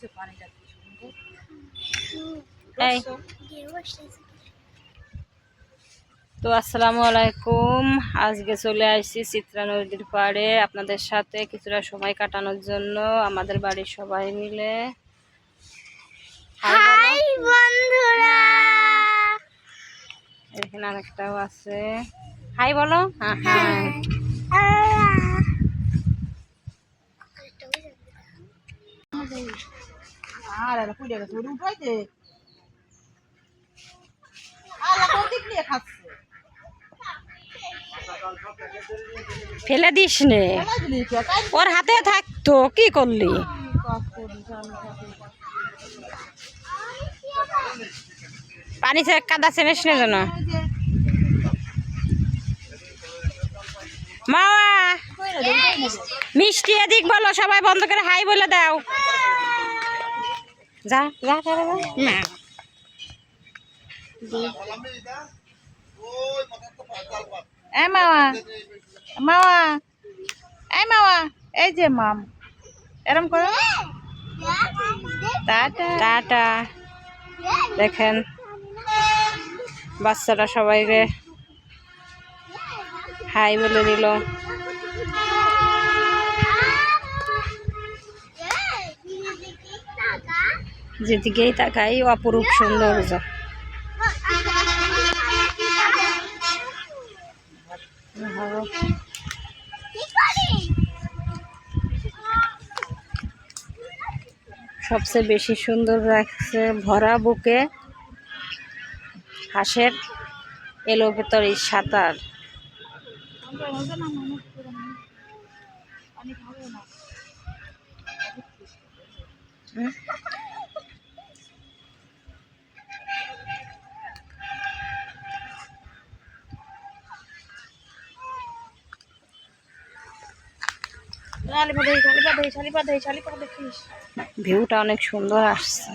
সুন্দর? তো আসসালামু আলাইকুম। আজকে চলে আসছি চিত্রা নদীর পাড়ে আপনাদের সাথে কিছুটা সময় কাটানোর জন্য আমাদের বাড়ির সবাই মিলে। হাই বন্ধুরা। এখানে আরেকটাও আছে। হাই বলো? হ্যাঁ। হ্যাঁ। আর এরা পুড়ে গেছে ওটা উঠাই দে। আলা কোন দিক নিয়ে খাচ্ছে? ফেলে দিস নে। ওর হাতে থাকতো কি করলি। পানি কাদা চেনিস না যেন। মাওয়া। মিষ্টি এদিক বলো সবাই বন্ধ করে হাই বলে দাও। যা যা যা। না। এ মামা মামা এই মামা, এই যে মাম। এরম করো। টাটা। টাটা। দেখেন, বাচ্চারা সবাইকে হাই বলে দিল যেদিকেই তাকাই, অপরূপ সৌন্দর্য সবচেয়ে বেশি সুন্দর লাগছে ভরা বুকে হাঁসের এলো এই সাঁতার হুম? ভিউটা অনেক সুন্দর আসছে।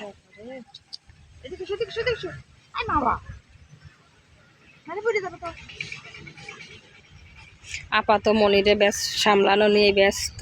আপাত মনিরে ব্যাস সামলানো নিয়ে ব্যস্ত।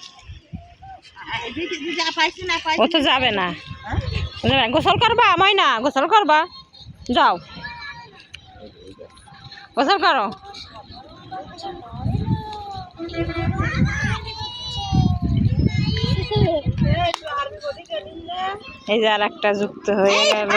ও তো যাবে না। গোসল করবা? আমায় না গোসল করবা? যাও। গোসল করো। এই যে আর একটা যুক্ত হয়ে গেল।